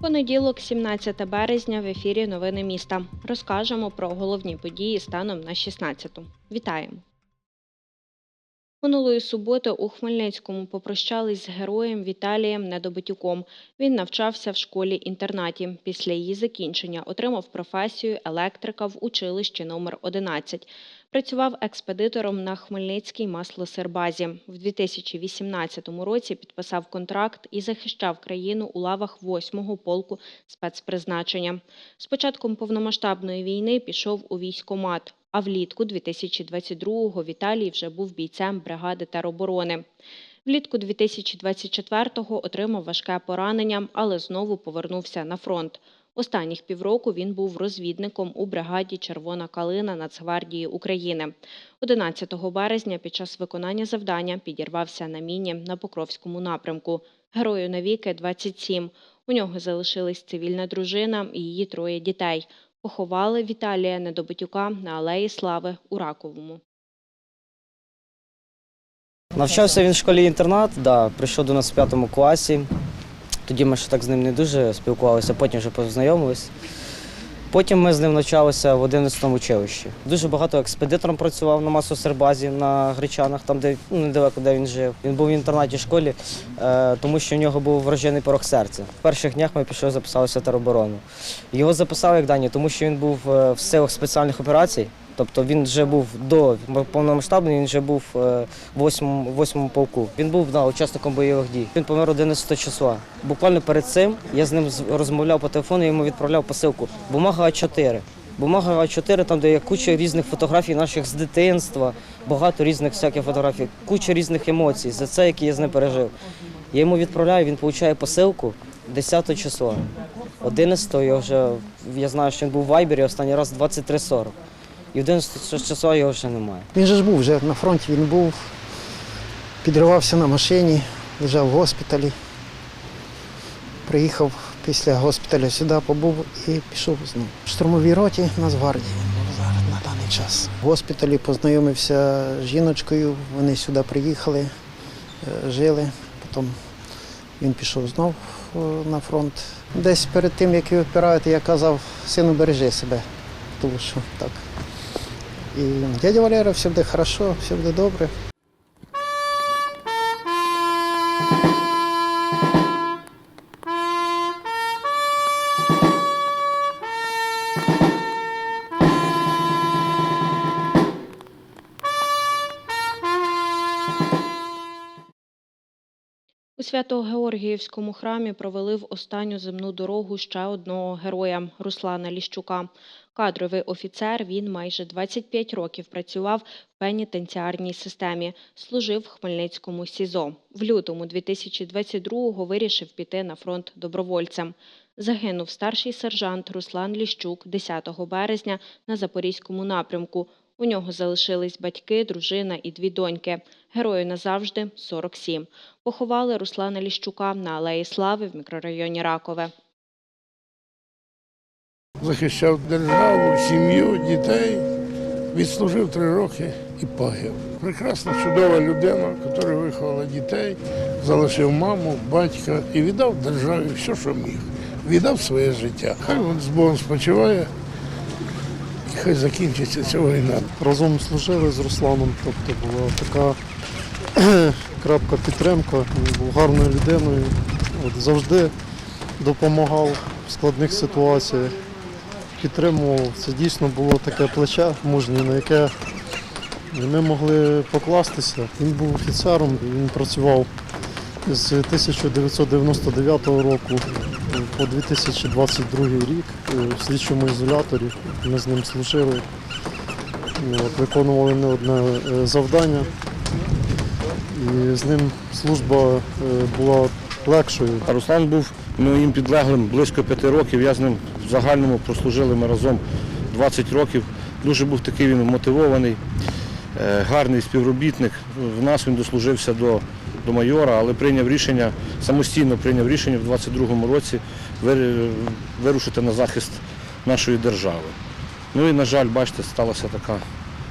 Понеділок, 17 березня, в ефірі Новини міста. Розкажемо про головні події станом на 16-ту. Вітаємо! Минулої суботи у Хмельницькому попрощались з героєм Віталієм Недобитюком. Він навчався в школі-інтернаті. Після її закінчення отримав професію електрика в училищі номер 11. Працював експедитором на Хмельницькій маслосербазі. В 2018 році підписав контракт і захищав країну у лавах 8-го полку спецпризначення. З початком повномасштабної війни пішов у військкомат, а влітку 2022-го Віталій вже був бійцем бригади тероборони. Влітку 2024-го отримав важке поранення, але знову повернувся на фронт. Останніх півроку він був розвідником у бригаді Червона калина Нацгвардії України. 11 березня під час виконання завдання підірвався на міні на Покровському напрямку. Герою навіки 27. У нього залишились цивільна дружина і її троє дітей. Поховали Віталія Недобитюка на Алеї Слави у Раковому. Навчався він в школі-інтернат, да, прийшов до нас в п'ятому класі. Тоді ми ще так з ним не дуже спілкувалися, потім вже познайомились. Потім ми з ним навчалися в 11-му училищі. Дуже багато експедитором працював на масосербазі на Гречанах, там, де ну, недалеко де він жив. Він був в інтернаті школі, е, тому що в нього був вражений порог серця. В перших днях ми пішли, записалися в тероборону. Його записали як дані, тому що він був е, в силах спеціальних операцій. Тобто він вже був до повномасштабної, він вже був е, в восьмому, восьмому полку. Він був да, учасником бойових дій. Він помер 11 числа. Буквально перед цим я з ним розмовляв по телефону, йому відправляв посилку. Бумага А4. Бумага А4, там, де є куча різних фотографій наших з дитинства, багато різних всяких фотографій, куча різних емоцій за це, які я з ним пережив. Я йому відправляю, він отримує посилку 10 числа. 11 я вже я знаю, що він був в Вайбері останній раз 23.40. І 11 числа його вже немає. Він же ж був вже на фронті, він був, підривався на машині, лежав в госпіталі. Приїхав після госпіталю сюди, побув і пішов знову. В штурмовій роті Нацгвардії час. В госпіталі познайомився з жіночкою, вони сюди приїхали, е, жили. Потім він пішов знов е, на фронт. Десь перед тим, як його відпирають, я казав, сину, бережи себе, тому що так. І дядя Валера, все будет хорошо, все будет добре. Свято-Георгіївському храмі провели в останню земну дорогу ще одного героя Руслана Ліщука. Кадровий офіцер, він майже 25 років працював в пенітенціарній системі, служив в Хмельницькому СІЗО. В лютому 2022-го вирішив піти на фронт добровольцем. Загинув старший сержант Руслан Ліщук 10 березня на Запорізькому напрямку. У нього залишились батьки, дружина і дві доньки. Герою назавжди 47. Поховали Руслана Ліщука на Алеї Слави в мікрорайоні Ракове. захищав державу, сім'ю, дітей. Відслужив три роки і погиб. Прекрасна, чудова людина, яка виховала дітей, залишив маму, батька і віддав державі все, що міг. Віддав своє життя. Хай він з Богом спочиває, хай закінчиться ця війна. разом служили з Русланом, тобто була така крапка підтримка, він був гарною людиною, от, завжди допомагав в складних ситуаціях, підтримував. Це дійсно було таке плече мужнє, на яке ми могли покластися. Він був офіцером, він працював з 1999 року по 2022 рік е, в слідчому ізоляторі. Ми з ним служили. Ну, виконували не одне е, завдання, і з ним служба е, була легшою. Руслан був моїм підлеглим близько п'яти років. Я з ним в загальному прослужили ми разом 20 років. Дуже був такий він мотивований, гарний співробітник. В нас він дослужився до, до майора, але прийняв рішення, самостійно прийняв рішення в 22-му році вирушити на захист нашої держави. Ну і, на жаль, бачите, сталася така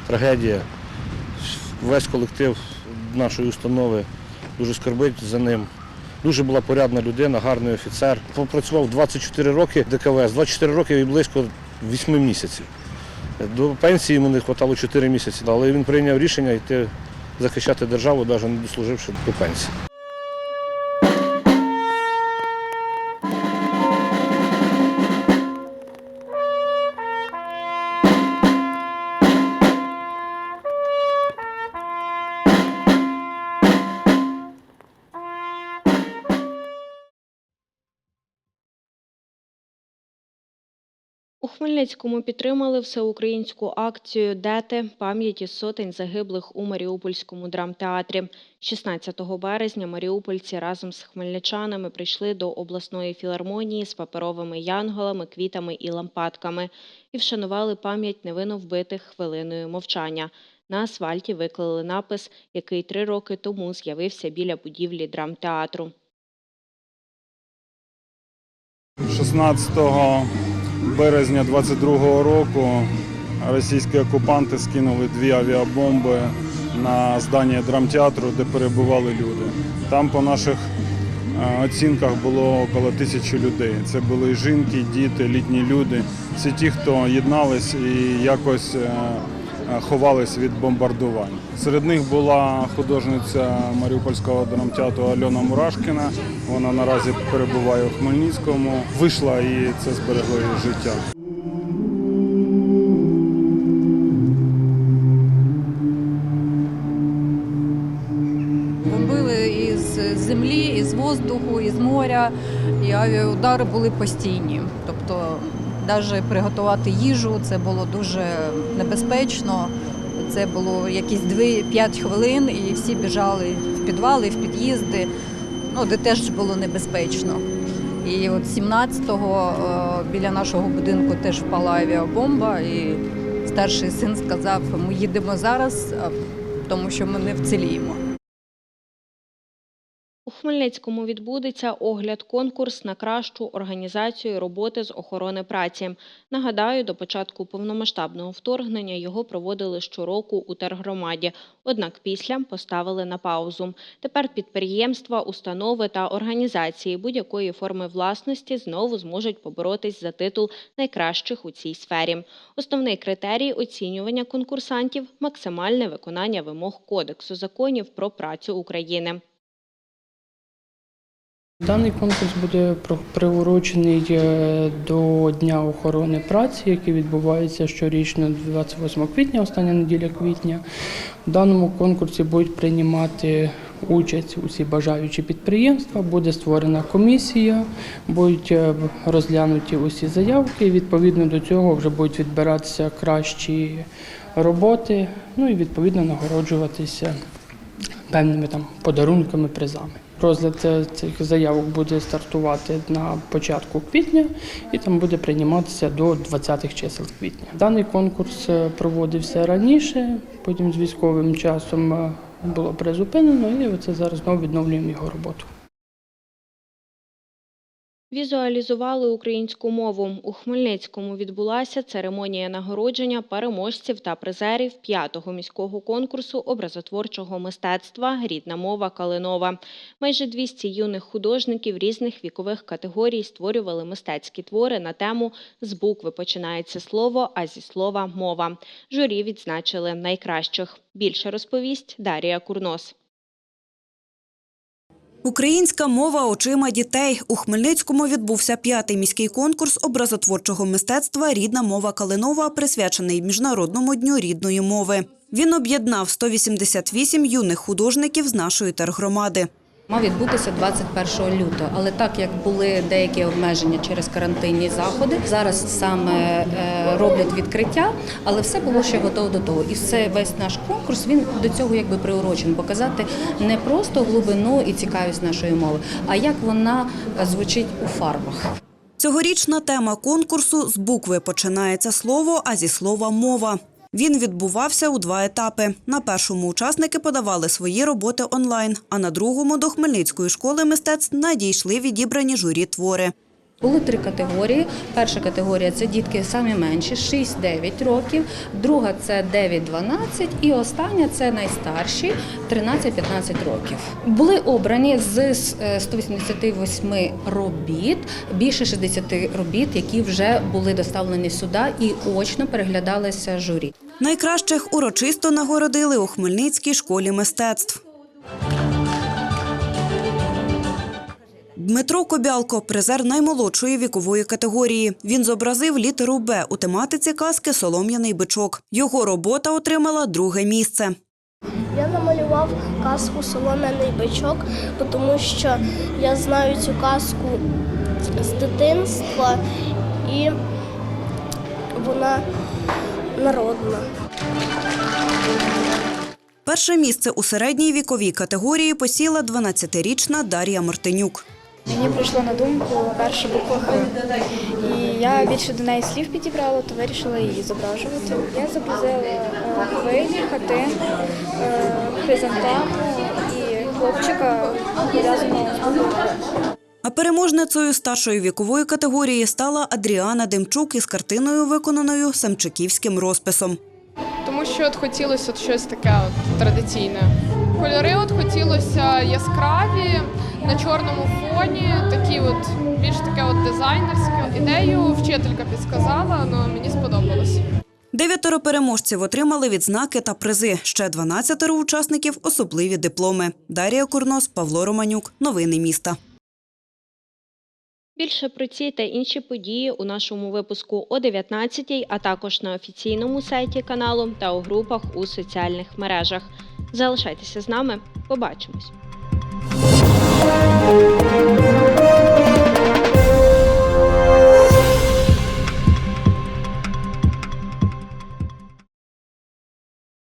трагедія. Весь колектив нашої установи дуже скорбить за ним. Дуже була порядна людина, гарний офіцер. Попрацював 24 роки ДКВС, 24 роки і близько 8 місяців. До пенсії йому не вистачало 4 місяці, але він прийняв рішення йти захищати державу, навіть не дослуживши до пенсії. У Хмельницькому підтримали всеукраїнську акцію Дети пам'яті сотень загиблих у Маріупольському драмтеатрі. 16 березня маріупольці разом з хмельничанами прийшли до обласної філармонії з паперовими янголами, квітами і лампадками і вшанували пам'ять невинно вбитих хвилиною мовчання. На асфальті виклали напис, який три роки тому з'явився біля будівлі драмтеатру. 16 березня 22 року російські окупанти скинули дві авіабомби на здання драмтеатру, де перебували люди. Там, по наших е, оцінках, було около тисячі людей. Це були жінки, діти, літні люди. Це ті, хто єднались і якось е, ховались від бомбардувань. Серед них була художниця Маріупольського драмтеатру Альона Мурашкіна. Вона наразі перебуває у Хмельницькому. Вийшла і це зберегло її життя. Землі, із воздуху, із моря, і авіаудари були постійні. Навіть приготувати їжу це було дуже небезпечно. Це було якісь 2-5 хвилин, і всі біжали в підвали, в під'їзди, ну, де теж було небезпечно. І от 17-го е, біля нашого будинку теж впала авіабомба, і старший син сказав: ми їдемо зараз, тому що ми не вціліємо. Хмельницькому відбудеться огляд-конкурс на кращу організацію роботи з охорони праці. Нагадаю, до початку повномасштабного вторгнення його проводили щороку у тергромаді, однак після поставили на паузу. Тепер підприємства, установи та організації будь-якої форми власності знову зможуть поборотись за титул найкращих у цій сфері. Основний критерій оцінювання конкурсантів максимальне виконання вимог Кодексу законів про працю України. Даний конкурс буде приурочений е, до Дня охорони праці, який відбувається щорічно 28 квітня, остання неділя квітня. В даному конкурсі будуть приймати участь усі бажаючі підприємства. Буде створена комісія, будуть е, розглянуті усі заявки. Відповідно до цього вже будуть відбиратися кращі роботи, ну і відповідно нагороджуватися певними там подарунками, призами. Розгляд цих заявок буде стартувати на початку квітня і там буде прийматися до 20-х чисел квітня. Даний конкурс е, проводився раніше, потім з військовим часом е, було призупинено, і оце зараз знову відновлюємо його роботу. Візуалізували українську мову. У Хмельницькому відбулася церемонія нагородження переможців та призерів п'ятого міського конкурсу образотворчого мистецтва Рідна мова Калинова. Майже 200 юних художників різних вікових категорій створювали мистецькі твори на тему З букви починається слово, а зі слова мова. Журі відзначили найкращих. Більше розповість Дарія Курнос. Українська мова очима дітей. У Хмельницькому відбувся п'ятий міський конкурс образотворчого мистецтва Рідна мова Калинова, присвячений Міжнародному дню рідної мови. Він об'єднав 188 юних художників з нашої тергромади. Мав відбутися 21 лютого, але так як були деякі обмеження через карантинні заходи, зараз саме е, роблять відкриття, але все було ще готово до того. І все весь наш конкурс він до цього якби приурочений, показати не просто глибину і цікавість нашої мови, а як вона звучить у фарбах. Цьогорічна тема конкурсу з букви починається слово, а зі слова мова. Він відбувався у два етапи. На першому учасники подавали свої роботи онлайн, а на другому до Хмельницької школи мистецтв надійшли відібрані журі твори. Були три категорії. Перша категорія це дітки самі менші, 6-9 років. Друга це 9-12 і остання це найстарші 13-15 років. Були обрані з е, 188 робіт, більше 60 робіт, які вже були доставлені сюди і очно переглядалися журі. Найкращих урочисто нагородили у Хмельницькій школі мистецтв. Дмитро Кобялко призер наймолодшої вікової категорії. Він зобразив літеру Б у тематиці казки Солом'яний бичок. Його робота отримала друге місце. Я намалював казку Солом'яний бичок, тому що я знаю цю казку з дитинства і вона народна. Перше місце у середній віковій категорії посіла 12-річна Дар'я Мартинюк. Мені прийшло на думку перша буква Х. І я більше до неї слів підібрала, то вирішила її зображувати. Я зобразила е, хвилі, хатин, е, хризантему і хлопчика пов'язаного з. А переможницею старшої вікової категорії стала Адріана Демчук із картиною, виконаною самчиківським розписом. Тому що от хотілося от щось таке от традиційне. Кольори от хотілося яскраві на чорному фоні, такі от більш таке от дизайнерське. Ідею вчителька підсказала, але мені сподобалось. Дев'ятеро переможців отримали відзнаки та призи. Ще 12 учасників – особливі дипломи. Дар'я Курнос, Павло Романюк. Новини міста. Більше про ці та інші події у нашому випуску о 19-й, а також на офіційному сайті каналу та у групах у соціальних мережах. Залишайтеся з нами, побачимось!